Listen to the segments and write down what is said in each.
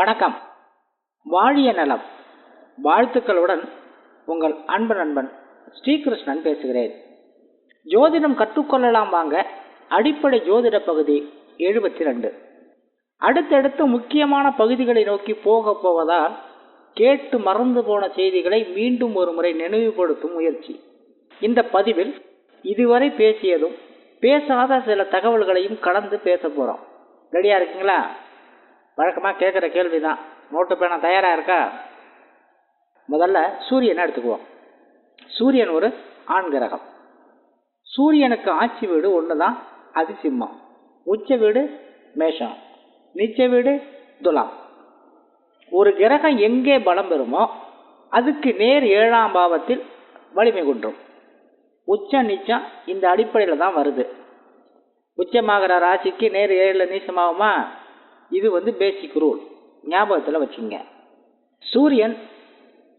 வணக்கம். வாழிய நலம். வாழ்த்துக்களுடன் உங்கள் அன்பு நண்பன் ஸ்ரீகிருஷ்ணன் பேசுகிறேன். ஜோதிடம் கற்றுக்கொள்ளலாம் வாங்க. அடிப்படை ஜோதிட பகுதி எழுபத்தி ரெண்டு அடுத்தடுத்து முக்கியமான பகுதிகளை நோக்கி போக போவதால் கேட்டு மறந்து போன செய்திகளை மீண்டும் ஒரு முறை நினைவுபடுத்தும் முயற்சி. இந்த பதிவில் இதுவரை பேசியதும் பேசாத சில தகவல்களையும் கலந்து பேச போகிறோம் ரெடியாக இருக்கீங்களா? வழக்கமாக கேட்குற கேள்வி தான் நோட்டு பேனா தயாராக இருக்கா? முதல்ல சூரியனை எடுத்துக்குவோம். சூரியன் ஒரு ஆண் கிரகம். சூரியனுக்கு ஆட்சி வீடு ஒன்று தான் அதிசிம்மம். உச்ச வீடு மேஷம். நிச்ச வீடு துலாம். ஒரு கிரகம் எங்கே பலம் பெறுமோ அதுக்கு நேர் ஏழாம் பாவத்தில் வலிமை குன்றும். உச்சம் நீச்சம் இந்த அடிப்படையில் தான் வருது. உச்சமாகிற ராசிக்கு நேர் ஏழில் நீச்சமாகுமா? இது வந்து பேசிக் ரூல் ஞாபகத்தில் வச்சுங்க. சூரியன்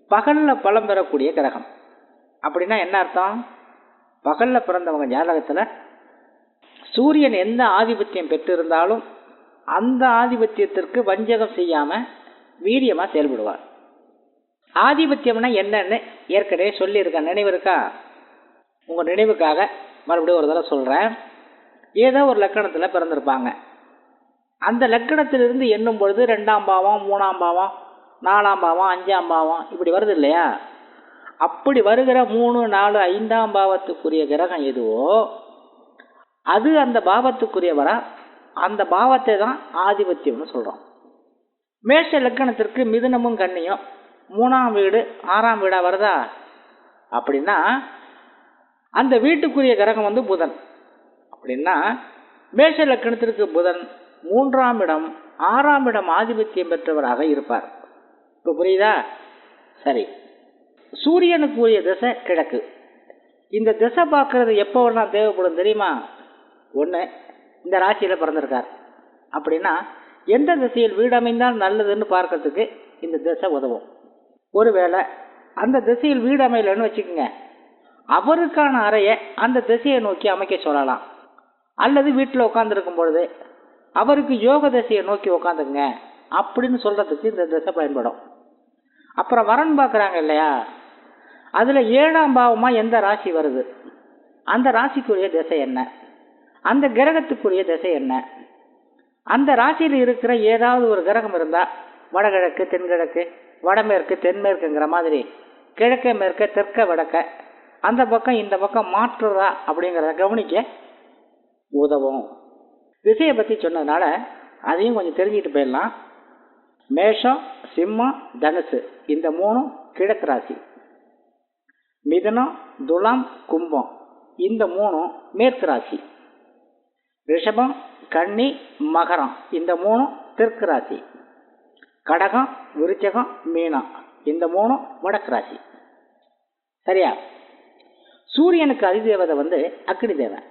பகலில் பலம் பெறக்கூடிய கிரகம். அப்படின்னா என்ன அர்த்தம்? பகலில் பிறந்தவங்க ஜாதகத்தில் சூரியன் எந்த ஆதிபத்தியம் பெற்றிருந்தாலும் அந்த ஆதிபத்தியத்திற்கு வஞ்சகம் செய்யாமல் வீரியமாக செயல்படுவார். ஆதிபத்தியம்னா என்னன்னு ஏற்கனவே சொல்லியிருக்கேன் நினைவு இருக்கா? உங்கள் நினைவுக்காக மறுபடியும் ஒரு தடவை சொல்கிறேன் ஏதோ ஒரு லக்கணத்தில் பிறந்திருப்பாங்க. அந்த லக்கணத்திலிருந்து எண்ணும் பொழுது ரெண்டாம் பாவம் மூணாம் பாவம் நாலாம் பாவம் அஞ்சாம் பாவம் இப்படி வருது இல்லையா? அப்படி வருகிற மூணு நாலு ஐந்தாம் பாவத்துக்குரிய கிரகம் எதுவோ அது அந்த பாவத்துக்குரியவரா அந்த பாவத்தை தான் ஆதிபத்தியம்னு சொல்கிறோம் மேஷ லக்கணத்திற்கு மிதுனமும் கன்னியும் மூணாம் வீடு ஆறாம் வீடாக வருதா? அப்படின்னா அந்த வீட்டுக்குரிய கிரகம் வந்து புதன். அப்படின்னா மேஷ லக்கணத்திற்கு புதன் மூன்றாம் இடம் ஆறாம் இடம் ஆதிபத்தியம் பெற்றவராக இருப்பார். இப்போ புரியுதா? சரி. சூரியனுக்கு உரிய திசை கிழக்கு. இந்த திசை பார்க்கறது எப்போ வேணா தேவைப்படும் தெரியுமா? ஒன்று இந்த ராசியில் பிறந்திருக்கார். அப்படின்னா எந்த திசையில் வீடு அமைந்தால் நல்லதுன்னு பார்க்கறதுக்கு இந்த திசை உதவும். ஒருவேளை அந்த திசையில் வீடு அமையலன்னு வச்சுக்கோங்க. அவருக்கான அறையை அந்த திசையை நோக்கி அமைக்க சொல்லலாம். அல்லது வீட்டில் உட்காந்துருக்கும் பொழுது அவருக்கு யோக திசையை நோக்கி உட்காந்துங்க அப்படின்னு சொல்கிறதுக்கு இந்த திசை பயன்படும். அப்புறம் வரன் பார்க்குறாங்க இல்லையா? அதில் ஏழாம் பாவமாக எந்த ராசி வருது? அந்த ராசிக்குரிய திசை என்ன? அந்த கிரகத்துக்குரிய திசை என்ன? அந்த ராசியில் இருக்கிற ஏதாவது ஒரு கிரகம் இருந்தால் வடகிழக்கு தென்கிழக்கு வடமேற்கு தென்மேற்குங்கிற மாதிரி கிழக்க மேற்க தெற்க வடக்க அந்த பக்கம் இந்த பக்கம் மாற்றுறதா அப்படிங்கிறத கவனிக்க உதவும். திசையை பற்றி சொன்னதுனால அதையும் கொஞ்சம் தெரிஞ்சுக்கிட்டு போயிடலாம். மேஷம் சிம்மம் தனுசு. இந்த மூணும் கிழக்கு ராசி. மிதனம் துலாம் கும்பம். இந்த மூணும் மேற்கு ராசி. ரிஷபம் கன்னி மகரம். இந்த மூணும் தெற்கு ராசி. கடகம் விருச்சகம் மீனம். இந்த மூணும் வடக்கு ராசி. சரியா? சூரியனுக்கு அதிதேவதை வந்து அக்னி தேவன்.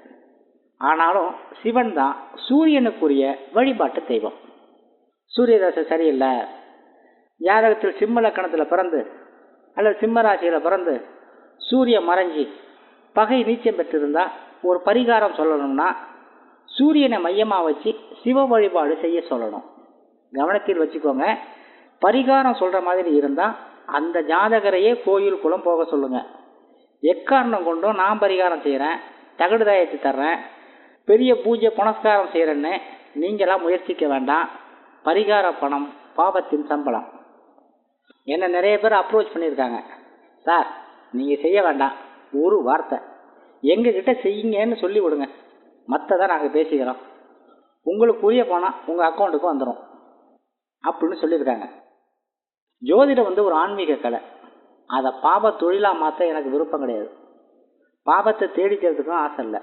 ஆனாலும் சிவன் தான் சூரியனுக்குரிய வழிபாட்டு தெய்வம். சூரியதசை சரியில்லை. ஜாதகத்தில் சிம்ம லக்கணத்தில் பிறந்து அல்லது சிம்ம ராசியில் பிறந்து சூரிய மறைஞ்சி பகை நீச்சம் பெற்றிருந்தா ஒரு பரிகாரம் சொல்லணும்னா சூரியனை மையமாக வச்சு சிவ வழிபாடு செய்ய சொல்லணும். கவனத்தில் வச்சுக்கோங்க. பரிகாரம் சொல்கிற மாதிரி இருந்தால் அந்த ஜாதகரையே கோயில் குளம் போக சொல்லுங்கள் எக்காரணம் கொண்டும் நான் பரிகாரம் செய்கிறேன் தகடு தாயத்து தர்றேன் பெரிய பூஜை புனஸ்காரம் செய்கிறேன்னு நீங்களாம் முயற்சிக்க வேண்டாம். பரிகார பணம் பாபத்தின் சம்பளம். என்ன நிறைய பேர் அப்ரோச் பண்ணியிருக்காங்க. சார் நீங்கள் செய்ய வேண்டாம். ஒரு வார்த்தை. எங்ககிட்ட செய்யுங்கன்னு சொல்லி விடுங்க. மற்றதை நாங்கள் பேசிக்கிறோம். உங்களுக்கு புரிய பணம் உங்கள் அக்கௌண்ட்டுக்கு வந்துடும் அப்படின்னு சொல்லியிருக்காங்க. ஜோதிடம் வந்து ஒரு ஆன்மீக கலை. அதை பாப தொழிலாக மாற்ற எனக்கு விருப்பம் கிடையாது. பாபத்தை தேடிக்கிறதுக்கும் ஆசை இல்லை.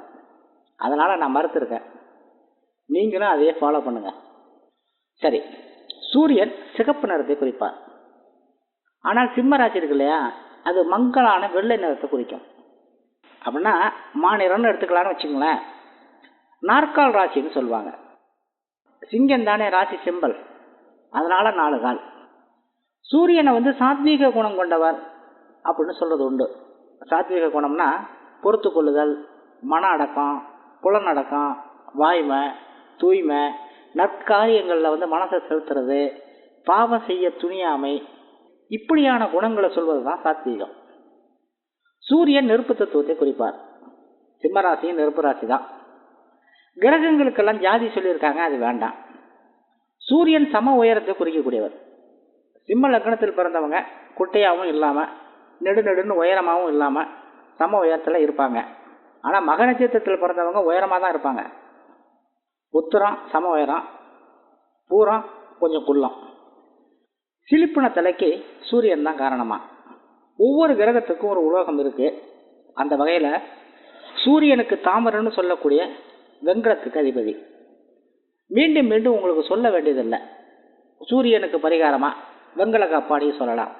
அதனால் நான் மறுத்துருக்கேன். நீங்களும் அதையே ஃபாலோ பண்ணுங்கள் சரி. சூரியன் சிகப்பு நிறத்தை குறிப்பார். ஆனால் சிம்ம ராசி இருக்கு இல்லையா? அது மங்களான வெள்ளை நிறத்தை குறிக்கும். அப்படின்னா மாநிலம்னு எடுத்துக்கலான்னு வச்சுங்களேன் நாற்கால் ராசின்னு சொல்லுவாங்க. சிங்கம் தானே ராசி சிம்பல். அதனால நாலு கால். சூரியனை வந்து சாத்வீக குணம் கொண்டவர் அப்படின்னு சொல்றது உண்டு. சாத்வீக குணம்னா பொறுத்து கொள்ளுதல் மன அடக்கம் புலநடக்கம் வாய்மை தூய்மை நற்காரியங்களில் வந்து மனசை செலுத்துறது பாவம் செய்ய துணியாமை இப்படியான குணங்களை சொல்வது தான் சாத்வீகம். சூரியன் நெருப்பு தத்துவத்தை குறிப்பார். சிம்மராசியும் நெருப்பு ராசி தான் கிரகங்களுக்கெல்லாம் ஜாதி சொல்லியிருக்காங்க அது வேண்டாம். சூரியன் சம உயரத்தை குறிக்கக்கூடியவர். சிம்ம லக்னத்தில் பிறந்தவங்க குட்டையாகவும் இல்லாமல் நெடு நெடுன்னு உயரமாகவும் இல்லாமல் சம உயரத்தில் இருப்பாங்க. ஆனால் மக நட்சத்திரத்தில் பிறந்தவங்க உயரமாக தான் இருப்பாங்க. உத்தரம் சம உயரம் பூரம் கொஞ்சம் குள்ளம். சிலிப்பின தலைக்கு சூரியன் தான் காரணமாக ஒவ்வொரு கிரகத்துக்கும் ஒரு உலோகம் இருக்குது அந்த வகையில் சூரியனுக்கு தாமரன்னு சொல்லக்கூடிய வெங்கடத்துக்கு அதிபதி. மீண்டும் மீண்டும் உங்களுக்கு சொல்ல வேண்டியதில்லை. சூரியனுக்கு பரிகாரமாக வெங்கல காப்பாடியும் சொல்லலாம்.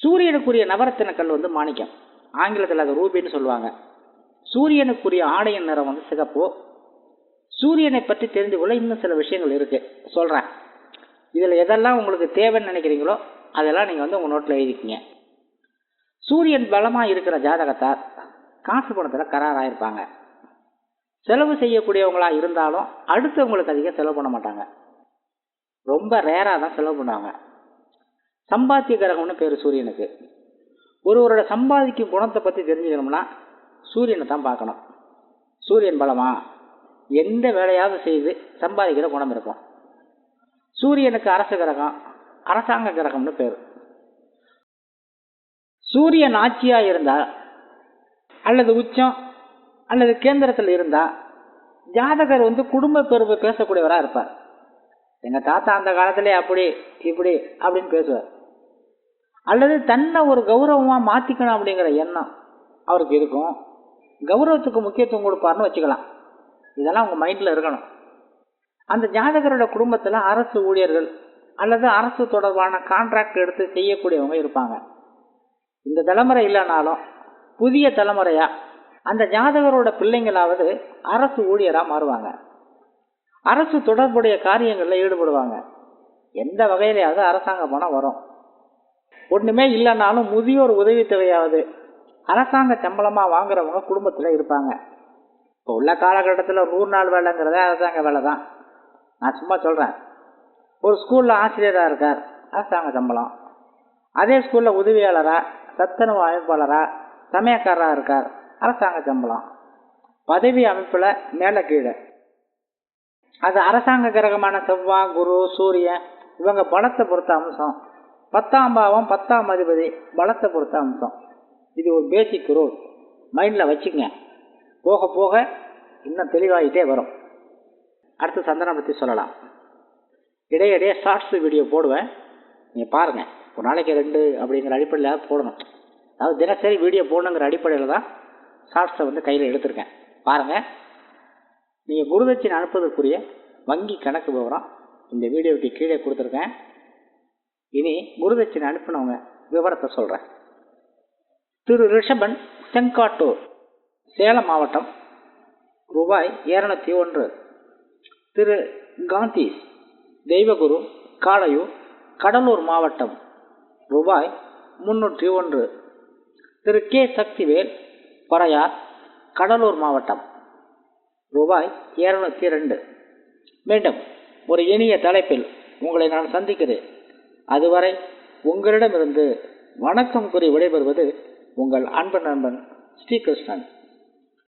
சூரியனுக்குரிய நவரத்தின கல் வந்து மாணிக்கம். ஆங்கிலத்தில் அது ரூபின்னு சொல்லுவாங்க. சூரியனுக்குரிய ஆடையின் நிறம் வந்து சிகப்பு. சூரியனை பற்றி தெரிந்து கொள்ள இன்னும் சில விஷயங்கள் இருக்கு. சொல்கிறேன் இதில் எதெல்லாம் உங்களுக்கு தேவைன்னு நினைக்கிறீங்களோ அதெல்லாம் நீங்கள் வந்து உங்கள் நோட்டில் எழுதிக்கிங்க. சூரியன் பலமாக இருக்கிற ஜாதகத்தார் காசு பணத்தில் கராராக இருப்பாங்க. செலவு செய்யக்கூடியவங்களா இருந்தாலும் அடுத்தவங்களுக்கு அதிகம் செலவு பண்ண மாட்டாங்க. ரொம்ப ரேராக தான் செலவு பண்ணுவாங்க. சம்பாத்திய கிரகம்னு பேர் சூரியனுக்கு. ஒருவரோட சம்பாதிக்கும் குணத்தை பற்றி தெரிஞ்சுக்கணும்னா சூரியனை தான் பார்க்கணும். சூரியன் பலமா? எந்த வேலையாவது செய்து சம்பாதிக்கிற குணம் இருக்கும். சூரியனுக்கு அரச கிரகம் அரசாங்க கிரகம்னு பேர். சூரியன் ஆட்சியாக இருந்தால் அல்லது உச்சம் அல்லது கேந்திரத்தில் இருந்தால் ஜாதகர் வந்து குடும்ப பெருமை பேசக்கூடியவராக இருப்பார். எங்கள் தாத்தா அந்த காலத்திலே அப்படி இப்படி அப்படின்னு பேசுவார். அல்லது தன்னை ஒரு கௌரவமாக மாற்றிக்கணும் அப்படிங்கிற எண்ணம் அவருக்கு இருக்கும். கௌரவத்துக்கு முக்கியத்துவம் கொடுப்பார்னு வச்சுக்கலாம். இதெல்லாம் உங்கள் மைண்டில் இருக்கணும். அந்த ஜாதகரோட குடும்பத்தில் அரசு ஊழியர்கள் அல்லது அரசு தொடர்பான கான்ட்ராக்ட் எடுத்து செய்யக்கூடியவங்க இருப்பாங்க. இந்த தலைமுறை இல்லைனாலும் புதிய தலைமுறையாக அந்த ஜாதகரோட பிள்ளைங்களாவது அரசு ஊழியராக மாறுவாங்க. அரசு தொடர்புடைய காரியங்களில் ஈடுபடுவாங்க. எந்த வகையிலையாவது அரசாங்க பணம் வரும். ஒன்றுமே இல்லைனாலும் முதியோர் உதவித்தொகையாவது அரசாங்க சம்பளமாக வாங்குறவங்க குடும்பத்தில் இருப்பாங்க. இப்போ உள்ள காலகட்டத்தில் நூறு நாள் வேலைங்கிறதே அரசாங்க வேலை தான் நான் சும்மா சொல்கிறேன் ஒரு ஸ்கூலில் ஆசிரியராக இருக்கார் அரசாங்க சம்பளம். அதே ஸ்கூலில் உதவியாளராக சத்துணவு அமைப்பாளராக சமயக்காரராக இருக்கார் அரசாங்க சம்பளம். பதவி அமைப்பில் மேலே கீழே. அது அரசாங்க கிரகமான செவ்வாய் குரு சூரியன் இவங்க பலத்தை பொறுத்த அம்சம். பத்தாம் பாவம் பத்தாம் அதிபதி பலத்தை பொறுத்த அம்சம். இது ஒரு பேசிக் ரூல் மைண்டில் வச்சுங்க. போக போக இன்னும் தெளிவாகிட்டே வரும். அடுத்து சந்தனம் பற்றி சொல்லலாம். இடையிடையே ஷார்ட்ஸ் வீடியோ போடுவேன். நீங்கள் பாருங்கள் ஒரு நாளைக்கு ரெண்டு அப்படிங்கிற அடிப்படையில் போடணும். அதாவது தினசரி வீடியோ போடணுங்கிற அடிப்படையில் தான் ஷார்ட்ஸை வந்து கையில் எடுத்திருக்கேன். பாருங்கள் நீங்கள் குருதட்சினை அனுப்புவதற்குரிய வங்கி கணக்கு விவரம் இந்த வீடியோவுக்கு கீழே கொடுத்துருக்கேன். இனி குருதட்சினை அனுப்பினவங்க விவரத்தை சொல்கிறேன் திரு ரிஷபன் செங்காட்டூர் சேலம் மாவட்டம் ரூபாய் இரநூத்தி ஒன்று. திரு காந்தீஸ் தெய்வகுரு காளையூர் கடலூர் மாவட்டம் ரூபாய் முன்னூற்றி ஒன்று. திரு கே. சக்திவேல் பறையார் கடலூர் மாவட்டம் ரூபாய் இருநூத்தி ரெண்டு. மீண்டும் ஒரு இனிய தலைப்பில் உங்களை நான் சந்திக்கிறேன். அதுவரை உங்களிடமிருந்து வணக்கம் கூறி விடைபெறுவது உங்கள் அன்பு நண்பன் ஸ்ரீகிருஷ்ணன்